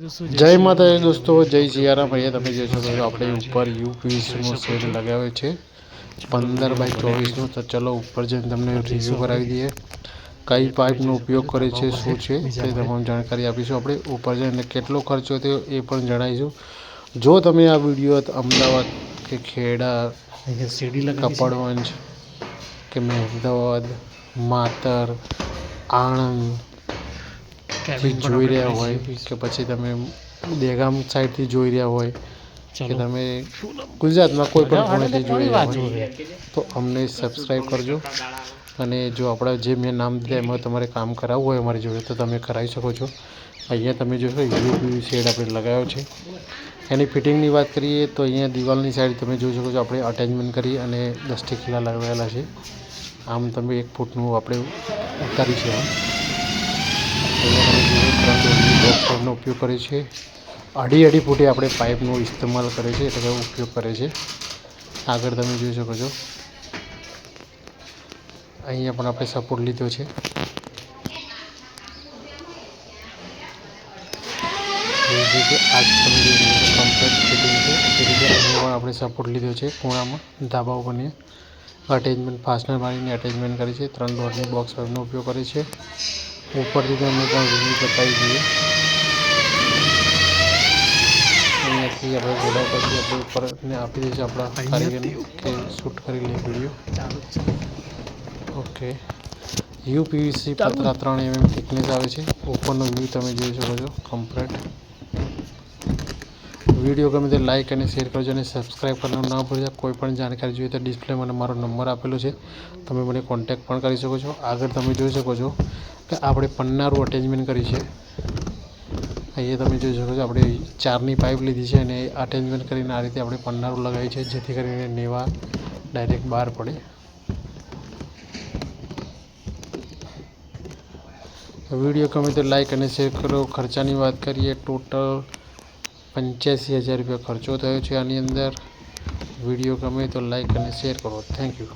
જય માતાજી દોસ્તો જય સિયારામ. અહીંયા તમે જે છો આપણે ઉપર યુપીવીસીનો સેટ લગાવ્યો છે પંદર બાય ચોવીસનો. તો ચલો ઉપર જઈને તમને રિવ્યૂ કરાવી દઈએ. કઈ પાઇપનો ઉપયોગ કરે છે શું છે તે તમામ જાણકારી આપીશું આપણે. ઉપર જઈને કેટલો ખર્ચો થયો એ પણ જણાવીશું. જો તમે આ વીડિયો અમદાવાદ કે ખેડા કપડવંજ કે મહેમદાવાદ માતર આણંદ જોઈ રહ્યા હોય કે પછી તમે દહેગામ સાઈડથી જોઈ રહ્યા હોય કે તમે ગુજરાતમાં કોઈ પણ ખૂણેથી જોઈ રહ્યા હોય તો અમને સબસ્ક્રાઈબ કરજો. અને જો આપણા જે મેં નામ દીધા એમાં તમારે કામ કરાવવું હોય અમારી જોડે તો તમે કરાવી શકો છો. અહીંયા તમે જોશો યુપી શેડ આપણે લગાવ્યો છે. એની ફિટિંગની વાત કરીએ તો અહીંયા દિવાલની સાઈડ તમે જોઈ શકો છો આપણે અટેચમેન્ટ કરી અને દસથી ખીલા લગાવેલા છે. આમ તમે એક ફૂટનું આપણે ઉતારી છે આમ. પાઇપનો ઉપયોગ કરે છે. અઢી અઢી ફૂટે આપણે પાઇપનો ઇસ્તેમાલ કરે છે, એટલે ઉપયોગ કરે છે. આગળ તમે જોઈ શકો છો. અહીંયા પણ આપણે સપોર્ટ લીધો છે. આપણે સપોર્ટ લીધો છે, ખૂણામાં ધાબા ઉપરની અટેચમેન્ટ ફાસ્ટનર મારીને અટેચમેન્ટ કરી છે. ત્રણ ડોરની બોક્સ પાઇપનો ઉપયોગ કરે છે. ઉપરથી તમને પણ રિવ્યૂ બતાવી દઈએ અહીંયાથી આપણે ઘોડા પરથી આપણે ઉપર ને આપી દઈશું આપણા કારીગરને કે શૂટ કરી લઈએ વીડિયો. ઓકે. યુપીવીસી પતરા ત્રણ એમએમ થિકનેસ આવે છે. ઉપરનો વ્યૂ તમે જોઈ શકો છો કમ્પ્લીટ વીડિયો ગમે તે લાઇક અને શેર કરજો અને સબસ્ક્રાઈબ કરવાનું ના કોઈ પણ જાણકારી જોઈએ તો ડિસ્પ્લેમાં મારો નંબર આપેલો છે. તમે મને કોન્ટેક્ટ પણ કરી શકો છો. આગળ તમે જોઈ શકો છો કે આપણે પન્નારું અટેચમેન્ટ કરી છે. અહીંયા તમે જોઈ શકો છો આપણે ચારની પાઇપ લીધી છે અને અટેચમેન્ટ કરીને આ રીતે આપણે પન્નારું લગાવી છે. જેથી કરીને નેવા ડાયરેક્ટ બહાર પડે. વીડિયો ગમે તો લાઇક અને શેર કરો. ખર્ચાની વાત કરીએ ટોટલ પંચ્યાસી હજાર રૂપિયા ખર્ચો થયો છે આની અંદર. વીડિયો ગમે તો લાઇક અને શેર કરો. Thank you